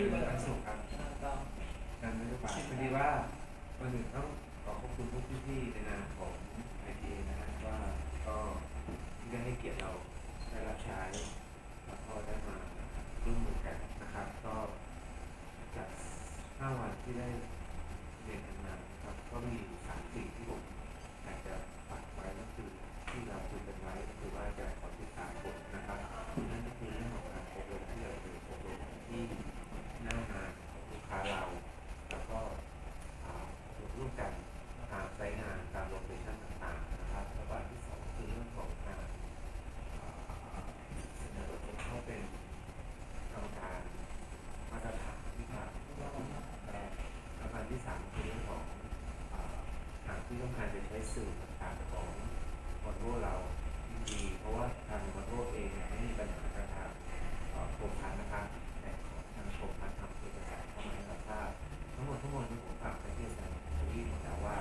ที่วันศุกครับการนโยบายพอดีว่าวันหนึ่งต้องขอขอบคุณพวกพี่ๆในนามของไอทีนะฮะว่าก็ที่ได้ให้เกียรติเราได้รับใช้แล้วก็ได้มาร่วมมือกันนะครับ ก็จากห้าวันที่ได้เรียนกันมานะครับ ก็มีสามสิ่งที่ผมอยากจะฝากไว้ก็คือที่เราคุยกันไว้ก็คือว่าจะขอติดตามผลนะครับนั่นก็คือเรื่องของการอบรมที่เราเคยอบรมที่หน้างานของลูกค้าเรา แล้วก็อ่าร่วมกันตามไซต์งานตามโลเคชั่นต่างๆนะครับแล้วก็อันที่สองคือเรื่องของการอ่าเสนอผมเข้าเป็นกรรมการมาตรฐานที่ผ่านแล้วก็อัน ที่สามคือเรื่องของอ่าหากที่ต้องการจะใช้สื่อต่างๆของวอลโวเราที่ดีเพราะว่าทางวอลโวเองเนี่ยไม่มีปัญหากับทางโครงการนะครับแต่ของทางโครงการทำเอกสารเข้ามาให้เราทราบทั้งหมดทั้งมวลที่ผมฝากไปที่อาจารย์ทวีปแล้วว่า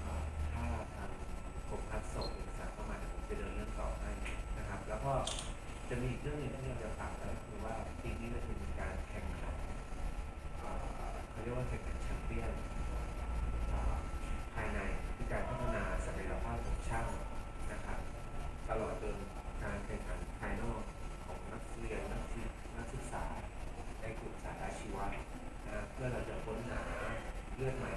เอ่อถ้าทางผมพัดส่งเอกสารเข้ามาผมจะเดินเรื่องต่อให้นะครับ แล้วก็จะมีอีกเรื่องหนึ่งที่เราจะฝากก็คือว่าปีนี้เราจะมีการแข่งขัน รียกว่าแข่งขันแชมเปี้ยนภายในที่การพัฒนาศักยภาพของช่างนะครับตลอดจนการแข่งขันภายนอกของนักเรียนนักศึกนักศึกษาในกลุ่มสายอาชีวะนะเพื่อเราจะค้นหาเลือดใหม่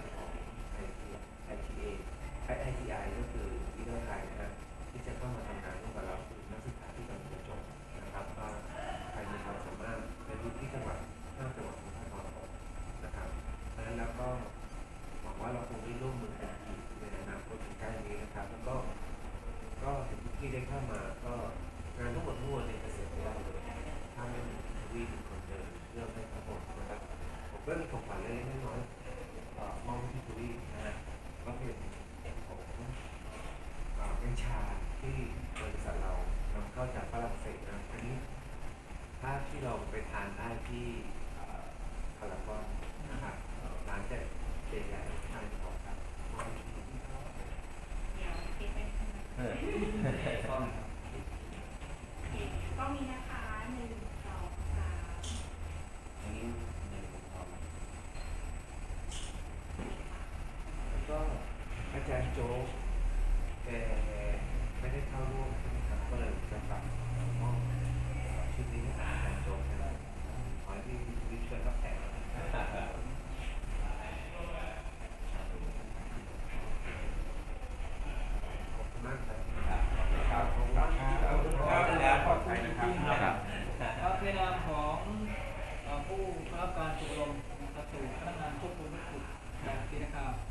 ได้เข้ามาก็งานทั้งหมดทั้งมวลเนี่ยจะเสร็จไปแล้วเลยถ้าไม่มีวีเป็นคนเดินเรื่องให้ทั้งหมนะครับผมก็มีของขวัญเล็กๆน้อยๆมอบให้พี่ตุลีนะฮะก็เป็นของเป็นชาที่บริษัทเรานำเข้าจากฝรั่งเศสนะอันนี้ถ้าที่เราไปทานได้ที่เอ่อพารากอนนะครับร้านจะใหญ่ๆ เข้าร่วมนะครับก็เลยจะฝากมอบชุดนี้ให้อาจารย์โจ๊กนะครับขอให้มีมีเชิญรับแขกนะครับมากครับครับขอบคุณครับครับแล้วขอบคุณจริงๆครับครับในนามของผู้รับการอบรมนะครับสู่พนักงานควบคุมวัตถุการกินข่าว